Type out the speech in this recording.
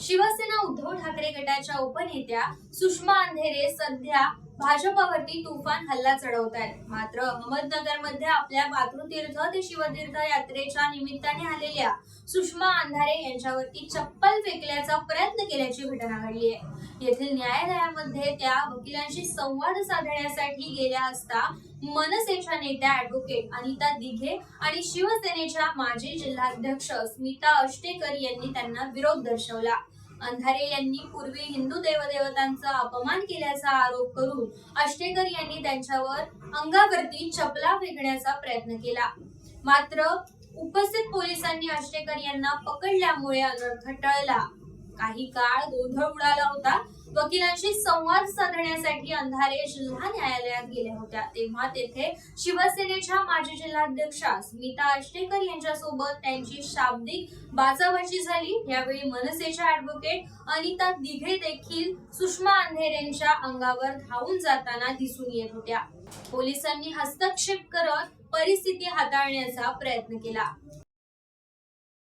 शिवसेना उद्धव ठाकरे गटाच्या उपनेत्या सुषमा अंधेरे सध्या भाजपावरती तुफान हल्ला चढवत आहेत मात्र अहमदनगरमध्ये आपल्या मातृतीर्थ ते शिवतीर्थ यात्रेच्या निमित्ताने आलेल्या सुषमा अंधारे यांच्यावरती चप्पल फेकल्याचा प्रयत्न केल्याची घटना घडली आहे येथील न्यायालयामध्ये त्या वकिलांशी संवाद साधण्यासाठी गेल्या असता मनसेच्या नेत्या ऍडव्होकेट अनिता दिघे आणि शिवसेनेच्या माजी जिल्हाध्यक्ष स्मिता अष्टेकर यांनी त्यांना विरोध दर्शवला. अंधारे यांनी पूर्वी हिंदू देवदेवतांचा अपमान केल्याचा आरोप करून अष्टेकर यांनी त्यांच्यावर अंगावरती चपला फेकण्याचा प्रयत्न केला. मात्र उपस्थित पोलिसांनी अष्टेकर यांना पकडल्यामुळे अनर्थ टळला. काही काळ गोंधळ उडाला होता. वकिलांशी संवाद साधण्यासाठी अंधारे जिल्हा न्यायालयात गेल्या होत्या. तेव्हा तेथे शिवसेनेच्या माजी जिल्हाध्यक्षा स्मिता अष्टेकर यांच्यासोबत त्यांची शाब्दिक बाचाबाची झाली. यावेळी मनसेच्या ऍडव्होकेट अनिता दिघे देखील सुषमा अंधेरेंच्या अंगावर धावून जाताना दिसून येत होत्या. पोलिसांनी हस्तक्षेप करत परिस्थिती हाताळण्याचा प्रयत्न केला.